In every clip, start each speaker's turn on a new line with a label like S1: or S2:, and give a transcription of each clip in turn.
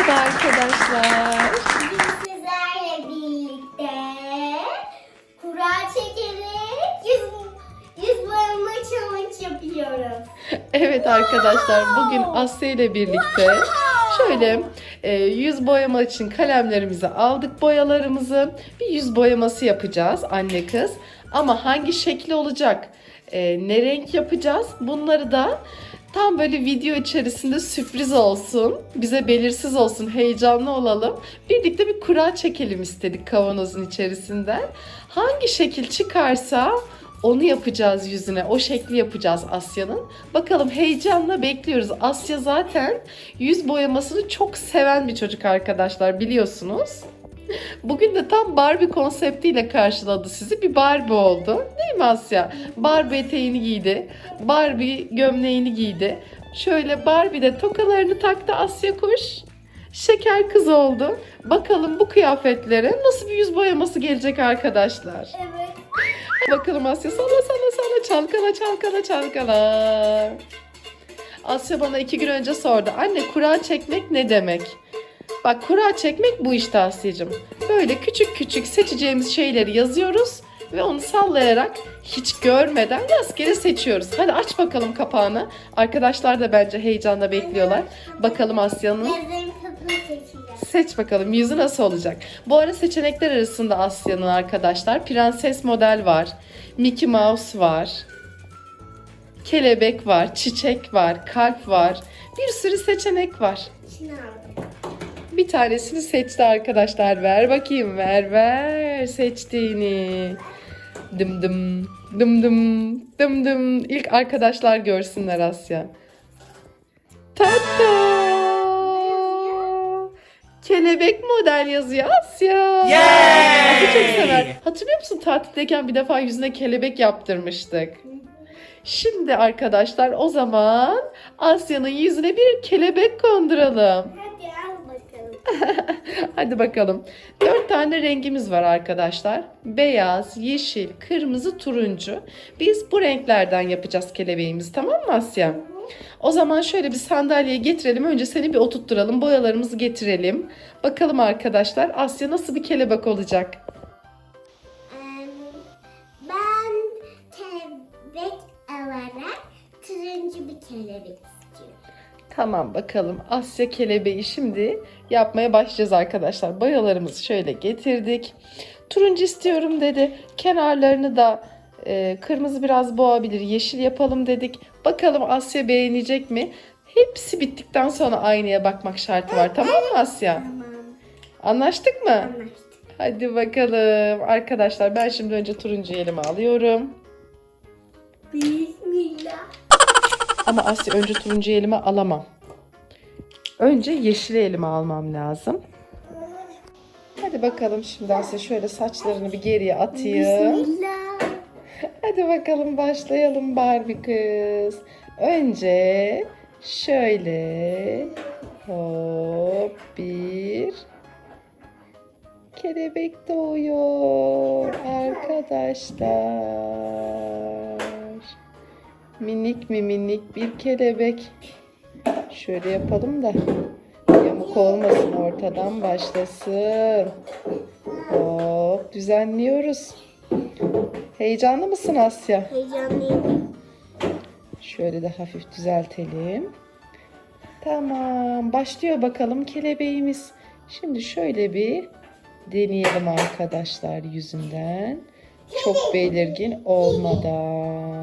S1: Merhaba arkadaşlar.
S2: Bugün sizlerle birlikte kura çekerek yüz, yüz boyama challenge yapıyoruz.
S1: Evet arkadaşlar bugün Asya ile birlikte şöyle e, yüz boyama için kalemlerimizi aldık boyalarımızı. Bir yüz boyaması yapacağız anne kız. Ama hangi şekli olacak? e, ne renk yapacağız? Bunları da tam böyle video içerisinde sürpriz olsun. Bize belirsiz olsun. Heyecanlı olalım. Birlikte bir kura çekelim istedik kavanozun içerisinden. Hangi şekil çıkarsa onu yapacağız yüzüne. O şekli yapacağız Asya'nın. Bakalım heyecanla bekliyoruz. Asya zaten yüz boyamasını çok seven bir çocuk arkadaşlar biliyorsunuz. Bugün de tam Barbie konseptiyle karşıladı sizi. Bir Barbie oldu. Değil mi Asya? Barbie eteğini giydi. Barbie gömleğini giydi. Şöyle Barbie de tokalarını taktı Asya kuş. Şeker kız oldu. Bakalım bu kıyafetlere nasıl bir yüz boyaması gelecek arkadaşlar.
S2: Evet.
S1: Bakalım Asya salla salla salla çalkala çalkala çalkala. Asya bana iki gün önce sordu. Anne kura çekmek ne demek? Bak kura çekmek bu işte Asya'cığım. Böyle küçük küçük seçeceğimiz şeyleri yazıyoruz ve onu sallayarak hiç görmeden rastgele seçiyoruz. Hadi aç bakalım kapağını. Arkadaşlar da bence heyecanla bekliyorlar. Bakalım Asya'nın. Seç bakalım yüzü nasıl olacak. Bu ara seçenekler arasında Asya'nın arkadaşlar prenses model var. Mickey Mouse var. Kelebek var, çiçek var, kalp var. Bir sürü seçenek var.
S2: Aldım.
S1: Bir tanesini seçti arkadaşlar. Ver bakayım, ver ver seçtiğini. Dım dım, dım dım, dım dım. İlk arkadaşlar görsünler Asya. Tata! Kelebek model yazıyor Asya.
S3: Yay!
S1: Asya çok sever. Hatırlıyor musun tatildeyken bir defa yüzüne kelebek yaptırmıştık. Şimdi arkadaşlar o zaman Asya'nın yüzüne bir kelebek konduralım.
S2: Hadi al bakalım.
S1: Dört tane rengimiz var arkadaşlar. Beyaz, yeşil, kırmızı, turuncu. Biz bu renklerden yapacağız kelebeğimizi tamam mı Asya? O zaman şöyle bir sandalye getirelim. Önce seni bir oturtturalım. Boyalarımızı getirelim. Bakalım arkadaşlar Asya nasıl bir kelebek olacak?
S2: Ben kelebek alarak turuncu bir kelebek.
S1: Tamam bakalım Asya kelebeği şimdi yapmaya başlayacağız arkadaşlar. Boyalarımızı şöyle getirdik. Turuncu istiyorum dedi. Kenarlarını da e, kırmızı biraz boğabilir. Yeşil yapalım dedik. Bakalım Asya beğenecek mi? Hepsi bittikten sonra aynaya bakmak şartı var. Tamam mı Asya? Anlaştık mı?
S2: Anlaştık.
S1: Hadi bakalım. Arkadaşlar ben şimdi önce turuncu elime alıyorum.
S2: Bismillah.
S1: Ama Asya önce turuncu elime alamam. Önce yeşili elime almam lazım. Hadi bakalım şimdi Asya şöyle saçlarını bir geriye atayım.
S2: Bismillah.
S1: Hadi bakalım başlayalım Barbie kız. Önce şöyle hop bir kelebek doğuyor arkadaşlar. Minik mi minik bir kelebek. Şöyle yapalım da yamuk olmasın ortadan başlasın. Hop düzenliyoruz. Heyecanlı mısın Asya?
S2: Heyecanlıyım.
S1: Şöyle de hafif düzeltelim. Tamam. Başlıyor bakalım kelebeğimiz. Şimdi şöyle bir deneyelim arkadaşlar yüzünden. Çok belirgin olmadan.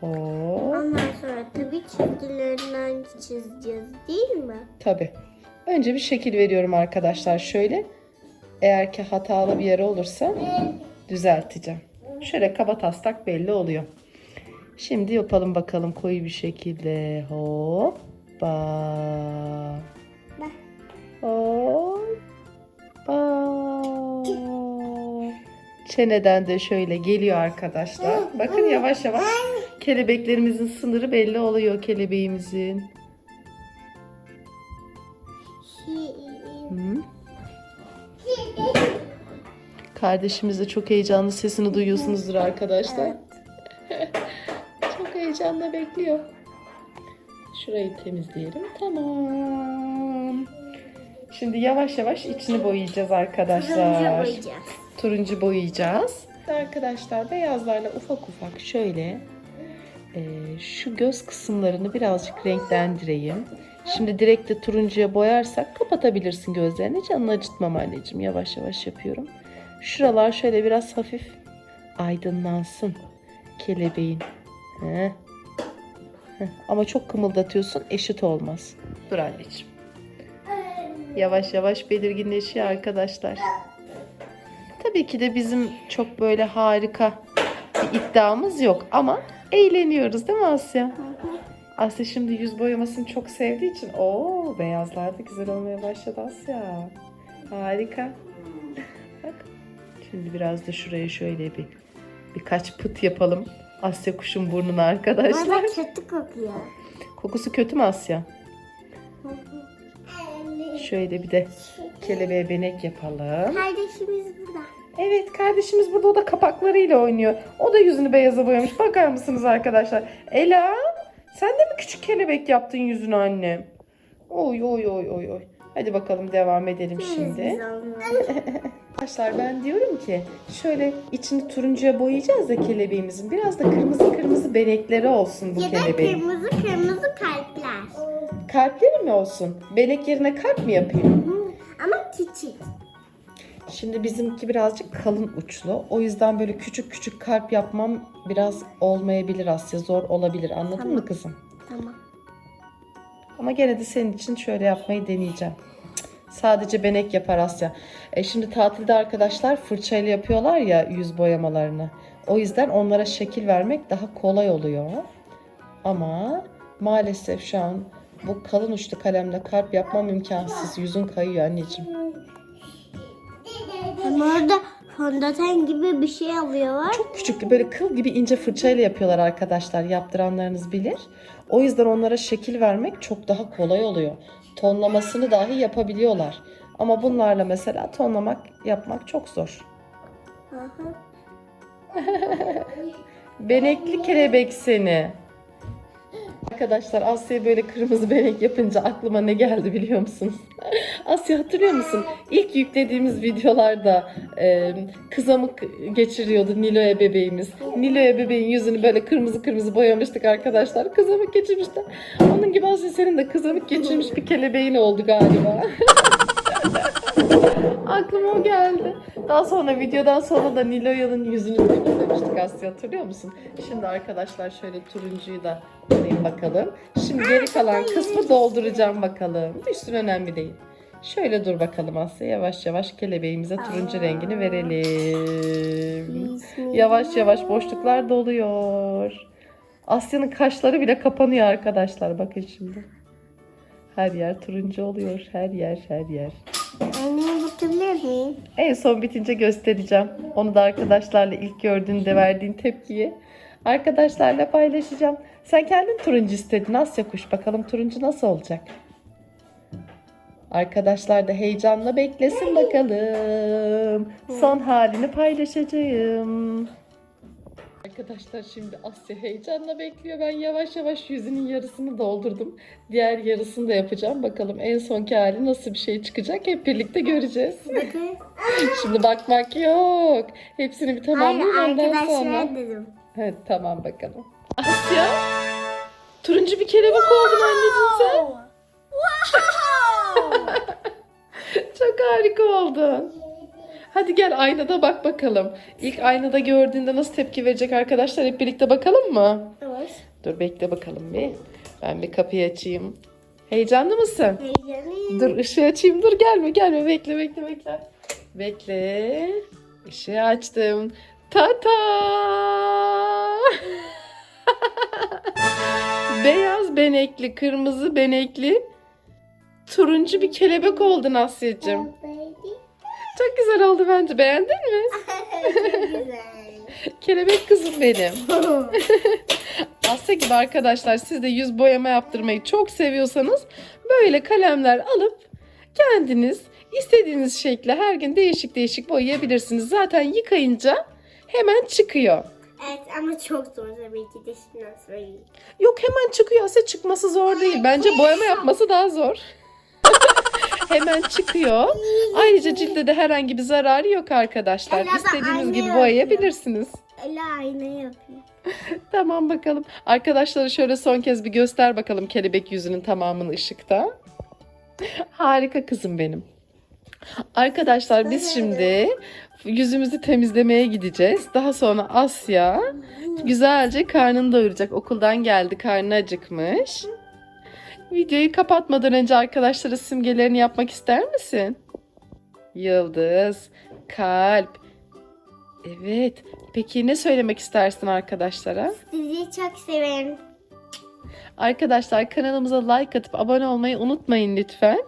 S1: Hop.
S2: Ondan sonra tabii çizgilerinden çizeceğiz değil mi?
S1: Tabii. Önce bir şekil veriyorum arkadaşlar şöyle. Eğer ki hatalı bir yer olursa düzelteceğim. Şöyle kaba taslak belli oluyor. Şimdi yapalım bakalım koyu bir şekilde. Hoppa. Hoppa. Çeneden de şöyle geliyor arkadaşlar. Bakın yavaş yavaş kelebeklerimizin sınırı belli oluyor kelebeğimizin. Kardeşimiz de çok heyecanlı sesini duyuyorsunuzdur arkadaşlar. çok heyecanla bekliyor. Şurayı temizleyelim. Tamam. Şimdi yavaş yavaş içini boyayacağız
S2: Turuncu
S1: arkadaşlar.
S2: boyayacağız.
S1: Turuncu boyayacağız. Arkadaşlar beyazlarla ufak ufak şöyle e, şu göz kısımlarını birazcık renklendireyim. Şimdi direkt de turuncuya boyarsak kapatabilirsin gözlerini. Canını acıtmam anneciğim. Yavaş yavaş yapıyorum. Şuralar şöyle biraz hafif aydınlansın kelebeğin. Heh. Heh. Ama çok kımıldatıyorsun eşit olmaz. Dur anneciğim. Yavaş yavaş belirginleşiyor arkadaşlar. Tabii ki de bizim çok böyle harika bir iddiamız yok ama eğleniyoruz değil mi Asya? Asya şimdi yüz boyamasını çok sevdiği için o beyazlar da güzel olmaya başladı Asya. Harika. Bak. Şimdi biraz da şuraya şöyle bir birkaç pıt yapalım. Asya kuşun burnuna arkadaşlar.
S2: Bana kötü kokuyor.
S1: Kokusu kötü mü Asya? Şöyle bir de kelebeğe benek yapalım.
S2: Kardeşimiz burada.
S1: Evet kardeşimiz burada o da kapaklarıyla oynuyor. O da yüzünü beyaza boyamış. Bakar mısınız arkadaşlar? Ela sen de mi küçük kelebek yaptın yüzünü annem? Oy oy oy oy oy. Hadi bakalım devam edelim şimdi. Arkadaşlar ben diyorum ki şöyle içini turuncuya boyayacağız da kelebeğimizin. Biraz da kırmızı kırmızı benekleri olsun bu
S2: Ya da
S1: kelebeğin.
S2: kırmızı kırmızı kalpler.
S1: Kalpleri mi olsun? Benek yerine kalp mi yapayım? Şimdi bizimki birazcık kalın uçlu. O yüzden böyle küçük küçük kalp yapmam biraz olmayabilir Asya. Zor olabilir. Anladın
S2: Tamam.
S1: mı kızım?
S2: Tamam.
S1: Ama gene de senin için şöyle yapmayı deneyeceğim. Sadece benek yapar Asya. E şimdi tatilde arkadaşlar fırçayla yapıyorlar ya yüz boyamalarını. O yüzden onlara şekil vermek daha kolay oluyor. Ama maalesef şu an bu kalın uçlu kalemle kalp yapmam imkansız. Yüzün kayıyor anneciğim.
S2: Hem orada fondöten gibi bir şey alıyorlar.
S1: Çok küçüklü böyle kıl gibi ince fırçayla yapıyorlar arkadaşlar. Yaptıranlarınız bilir. O yüzden onlara şekil vermek çok daha kolay oluyor. Tonlamasını dahi yapabiliyorlar. Ama bunlarla mesela tonlamak yapmak çok zor. Benekli kelebek seni. Arkadaşlar Asya böyle kırmızı benek yapınca aklıma ne geldi biliyor musunuz? Asya hatırlıyor musun? İlk yüklediğimiz videolarda e, kızamık geçiriyordu Nilo'ya bebeğimiz. Nilo'ya bebeğin yüzünü böyle kırmızı kırmızı boyamıştık arkadaşlar. Kızamık geçirmişler. Onun gibi Asya senin de kızamık geçirmiş bir kelebeğin oldu galiba. Aklıma o geldi. Daha sonra videodan sonra da Niloya'nın yüzünü temizlemiştik Asya hatırlıyor musun? Şimdi arkadaşlar şöyle turuncuyu da alayım bakalım. Şimdi geri kalan kısmı dolduracağım bakalım. Üstün önemli değil. Şöyle dur bakalım Asya. Yavaş yavaş kelebeğimize turuncu rengini verelim. Yavaş yavaş boşluklar doluyor. Asya'nın kaşları bile kapanıyor arkadaşlar. Bakın şimdi. Her yer turuncu oluyor. Her yer, her yer.
S2: Bakabilir miyim?
S1: En son bitince göstereceğim. Onu da arkadaşlarla ilk gördüğünde verdiğin tepkiyi arkadaşlarla paylaşacağım. Sen kendin turuncu istedin Asya kuş. Bakalım turuncu nasıl olacak? Arkadaşlar da heyecanla beklesin bakalım. Son halini paylaşacağım. Arkadaşlar şimdi Asya heyecanla bekliyor. Ben yavaş yavaş yüzünün yarısını doldurdum. Diğer yarısını da yapacağım. Bakalım en sonki hali nasıl bir şey çıkacak. Hep birlikte göreceğiz.
S2: Bakın.
S1: Şimdi bakmak yok. Hepsini bir
S2: Hayır
S1: tamamlayayım ondan sonra.
S2: dedim.
S1: Evet tamam bakalım. Asya. Turuncu bir kelebek oldun anneciğim sen. Çok harika oldun. Hadi gel aynada bak bakalım. İlk aynada gördüğünde nasıl tepki verecek arkadaşlar hep birlikte bakalım mı?
S2: Evet.
S1: Dur bekle bakalım bir. Ben bir kapıyı açayım. Heyecanlı mısın?
S2: Heyecanlıyım.
S1: Dur ışığı açayım. Dur gelme gelme bekle bekle bekle. Bekle. Işığı açtım. Tata! Beyaz benekli, kırmızı benekli, turuncu bir kelebek oldun Asya'cığım. Çok güzel oldu bence. Beğendin mi?
S2: Güzel.
S1: Kelebek kızım benim. Asya gibi arkadaşlar siz de yüz boyama yaptırmayı çok seviyorsanız böyle kalemler alıp kendiniz istediğiniz şekle her gün değişik değişik boyayabilirsiniz. Zaten yıkayınca hemen çıkıyor.
S2: Evet ama çok zor tabii ki de söyleyeyim.
S1: Yok hemen çıkıyor Asya çıkması zor değil. Bence boyama yapması daha zor. hemen çıkıyor. Ayrıca cilde de herhangi bir zararı yok arkadaşlar.
S2: Ela da
S1: İstediğiniz
S2: aynı
S1: gibi
S2: yapıyor.
S1: boyayabilirsiniz.
S2: Ela aynı yapıyor.
S1: Tamam bakalım. Arkadaşlara şöyle son kez bir göster bakalım kelebek yüzünün tamamını ışıkta. Harika kızım benim. Arkadaşlar biz şimdi yüzümüzü temizlemeye gideceğiz. Daha sonra Asya güzelce karnını doyuracak. Okuldan geldi, karnı acıkmış. Videoyu kapatmadan önce arkadaşlara simgelerini yapmak ister misin? Yıldız, kalp. Evet. Peki ne söylemek istersin arkadaşlara?
S2: Sizi çok severim.
S1: Arkadaşlar kanalımıza like atıp abone olmayı unutmayın lütfen.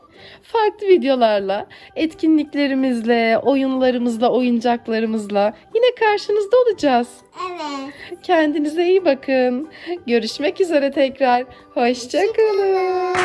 S1: Farklı videolarla, etkinliklerimizle, oyunlarımızla, oyuncaklarımızla yine karşınızda olacağız.
S2: Evet.
S1: Kendinize iyi bakın. Görüşmek üzere tekrar. Hoşçakalın.